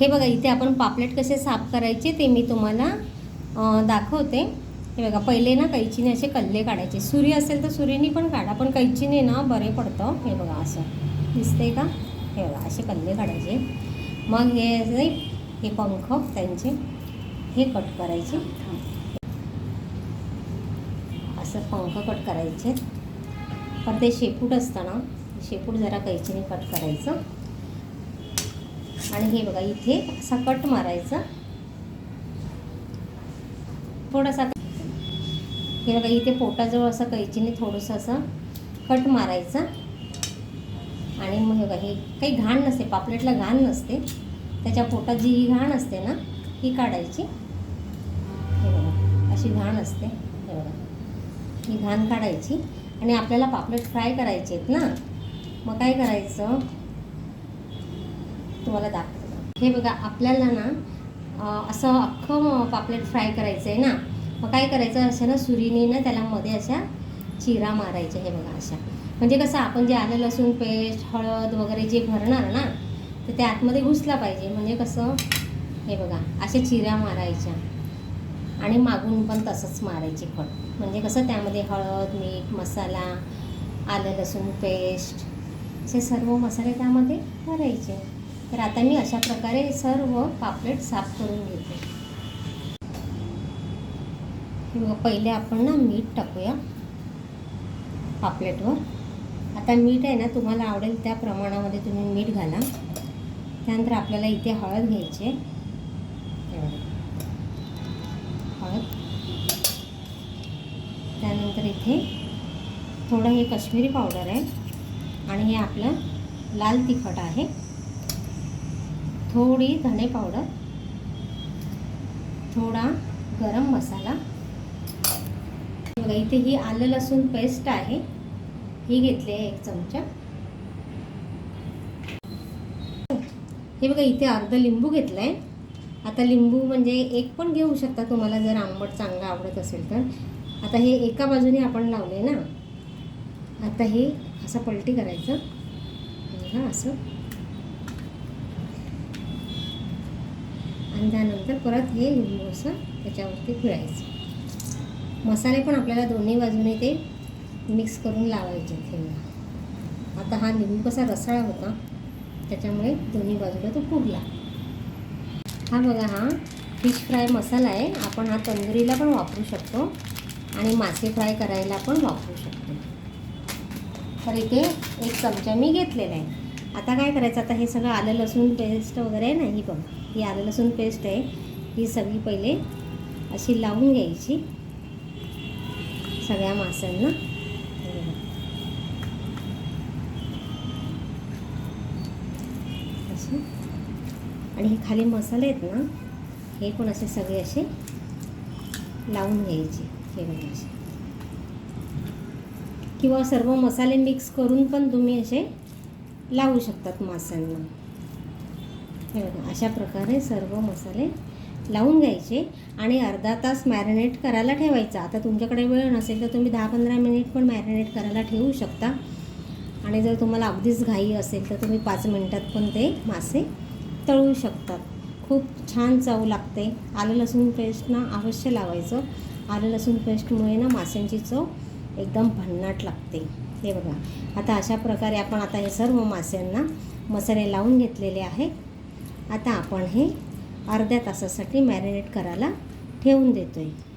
हे बघा इथे आपण पापलेट कसे साफ करायचे ते मी तुम्हाला दाखवते. हे बघा पहिले ना कैचीने असे कल्ले काढायचे. सुरी असेल तर सूर्यनी पण काढा पण कैचीने ना बरे पडतं. हे बघा असं. दिसते का? हे बघा असे कल्ले काढायचे. मग हे हे पंख त्यांचे हे कट करायचे. असं पंख कट करायचे. पण ते शेपूट असतं ना शेपूट जरा कैचीने कट करायचं. आणि हे बघा इथे असा कट मारायचा. थोडासा हे बघा इथे पोटाजवळ असं कैचीने थोडंसं असं कट मारायचा. आणि मग हे बघा हे काही घाण नसते पापलेटला घाण नसते. त्याच्या पोटात जी ही घाण असते ना ही काढायची. हे बघा अशी घाण असते. हे बघा ही घाण काढायची. आणि आपल्याला पापलेट फ्राय करायचे आहेत ना. मग काय करायचं? तुम्हाला दाखवतो. हे बघा आपल्याला ना असं अख्खं पापलेट फ्राय करायचं आहे ना मग काय करायचं असं ना सुरीने ना त्याला मध्ये अशा चिरा मारायच्या हे बघा अशा. म्हणजे कसं आपण जे आलं लसूण पेस्ट हळद वगैरे जे भरणार ना तर ते आतमध्ये घुसला पाहिजे. म्हणजे कसं हे बघा अशा चिऱ्या मारायच्या. आणि मागून पण तसंच मारायचे फळ. म्हणजे कसं त्यामध्ये हळद मीठ मसाला आलं लसूण पेस्ट असे सर्व मसाले त्यामध्ये भरायचे. तर आता मी अशा प्रकारे सर्व पापलेट साफ करून घेते. हे पहिले आपण ना मीठ टाकूया पापलेटवर. आता मीठ आहे ना तुम्हाला आवडेल त्या प्रमाणामध्ये तुम्ही मीठ घाला. त्यानंतर आपल्याला इथे हळद घ्यायची आहे. हळद. त्यानंतर इथे थोडं हे कश्मीरी पावडर आहे. आणि हे आपलं लाल तिखट आहे. थोडी धणे पावडर थोडा गरम मसाला. बघा इथे ही आलं लसूण पेस्ट आहे. ही घेतली आहे एक चमचा. हे बघा इथे अर्धा लिंबू घेतला आहे आता लिंबू म्हणजे एक पण घेऊ शकता तुम्हाला जर आंबट चांगलं आवडत असेल तर. आता हे एका बाजूने आपण लावले ना. आता हे असं पलटी करायचं. बघा असं. आणि त्यानंतर परत हे लिंबू असं त्याच्यावरती फिरायचं मसाले पण आपल्याला दोन्ही बाजूने ते मिक्स करून लावायचे ठेवला आता हा लिंबू कसा रसाळा होता त्याच्यामुळे दोन्ही बाजूला तो पुरला. हा बघा हा फिश फ्राय मसाला आहे. आपण हा तंदुरीला पण वापरू शकतो आणि मासे फ्राय करायला पण वापरू शकतो. तर इथे एक चमचा मी घेतलेला आहे. आता काय करायचं? आता हे सगळं आलं लसूण पेस्ट वगैरे आहे ना ही बघ. ही आलं लसूण पेस्ट आहे. ही सगळी पहिले अशी लावून घ्यायची. सगळ्या माशांना. अशी. आणि हे खाली मसाले आहेत ना हे पण असे सगळे असे लावून घ्यायचे. हे बघा असे. किंवा सर्व मसाले मिक्स करून पण तुम्ही असे लावू शकतात माशांना हे बघा अशा प्रकारे सर्व मसाले लावून घ्यायचे आणि अर्धा तास मॅरिनेट करायला ठेवायचा. आता तुमच्याकडे वेळ नसेल तर तुम्ही दहा पंधरा मिनिट पण मॅरिनेट करायला ठेवू शकता. आणि जर तुम्हाला अगदीच घाई असेल तर तुम्ही पाच मिनटात पण ते मासे तळू शकतात. खूप छान चव लागते. आलं लसूण पेस्ट ना अवश्य लावायचं. आलं लसूण पेस्टमुळे ना माशांची चव एकदम भन्नाट लागते. हे बघा. आता अशा प्रकारे आपण आता हे सर्व माश्यांना मसाले लावून घेतलेले आहे आता आपण हे अर्ध्या तासासाठी मॅरिनेट करायला ठेवून देतो आहे